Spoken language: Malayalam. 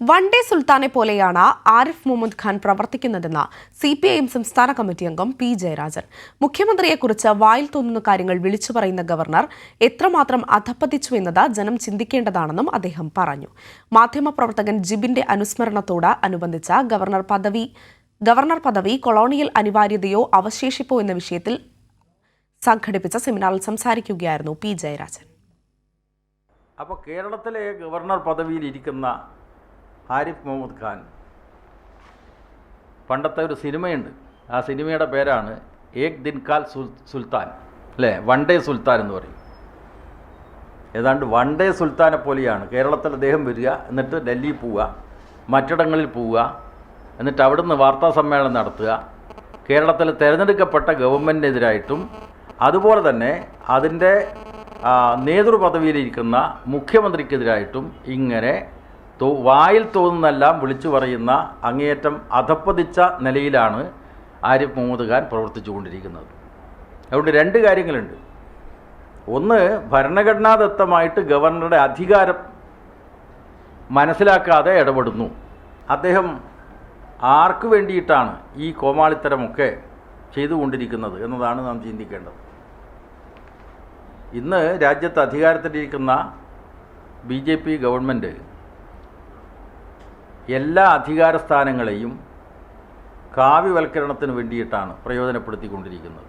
വൺ ഡേ സുൽത്താനെ പോലെയാണ് ആരിഫ് മുഹമ്മദ് ഖാൻ പ്രവർത്തിക്കുന്നതെന്ന് സി പി ഐ എം സംസ്ഥാന കമ്മിറ്റി അംഗം പി ജയരാജൻ. മുഖ്യമന്ത്രിയെക്കുറിച്ച് വായിൽ തോന്നുന്ന കാര്യങ്ങൾ വിളിച്ചു പറയുന്ന ഗവർണർ എത്രമാത്രം അധപ്പതിച്ചു എന്നത് ജനം ചിന്തിക്കേണ്ടതാണെന്നും അദ്ദേഹം പറഞ്ഞു. മാധ്യമപ്രവർത്തകൻ ജിബിന്റെ അനുസ്മരണത്തോട് അനുബന്ധിച്ച ഗവർണർ പദവി ഗവർണർ പദവി കൊളോണിയൽ അനിവാര്യതയോ അവശേഷിപ്പോ എന്ന വിഷയത്തിൽ സംഘടിപ്പിച്ച സെമിനാറിൽ സംസാരിക്കുകയായിരുന്നു പി ജയരാജൻ. അപ്പോൾ കേരളത്തിലെ ഗവർണർ പദവിയിൽ ഇരിക്കുന്ന ആരിഫ് മുഹമ്മദ് ഖാൻ. പണ്ടത്തെ ഒരു സിനിമയുണ്ട്. ആ സിനിമയുടെ പേരാണ് ഏക് ദിൻകാൽ സുൽ സുൽത്താൻ. അല്ലേ? വൺ ഡേ സുൽത്താൻ എന്ന് പറയും. ഏതാണ്ട് വൺ ഡേ സുൽത്താനെ പോലെയാണ്. കേരളത്തിൽ അദ്ദേഹം വരിക എന്നിട്ട് ഡൽഹി പോവുക മറ്റിടങ്ങളിൽ പോവുക എന്നിട്ട് അവിടുന്ന് വാർത്താ സമ്മേളനം നടത്തുക. കേരളത്തിൽ തിരഞ്ഞെടുക്കപ്പെട്ട ഗവൺമെന്റിനെതിരായിട്ടും അതുപോലെ തന്നെ അതിന്റെ നേതൃപദവിയിലിരിക്കുന്ന മുഖ്യമന്ത്രിക്കെതിരായിട്ടും ഇങ്ങനെ വായിൽ തോന്നുന്നെല്ലാം വിളിച്ചു പറയുന്ന അങ്ങേയറ്റം അധപ്പതിച്ച നിലയിലാണ് ആരിഫ് മുഹമ്മദ് ഖാൻ പ്രവർത്തിച്ചു കൊണ്ടിരിക്കുന്നത് അതുകൊണ്ട് രണ്ട് കാര്യങ്ങളുണ്ട്. ഒന്ന് ഭരണഘടനാദത്തമായിട്ട് ഗവർണറുടെ അധികാരം മനസ്സിലാക്കാതെ ഇടപെടുന്നു. അദ്ദേഹം ആർക്ക് വേണ്ടിയിട്ടാണ് ഈ കോമാളിത്തരമൊക്കെ ചെയ്തുകൊണ്ടിരിക്കുന്നത് എന്നതാണ് നാം ചിന്തിക്കേണ്ടത്. ഇന്ന് രാജ്യത്ത് അധികാരത്തിലിരിക്കുന്ന ബി ജെ പി ഗവൺമെന്റ് എല്ലാ അധികാര സ്ഥാനങ്ങളെയും കാവ്യവൽക്കരണത്തിന് വേണ്ടിയിട്ടാണ് പ്രയോജനപ്പെടുത്തിക്കൊണ്ടിരിക്കുന്നത്.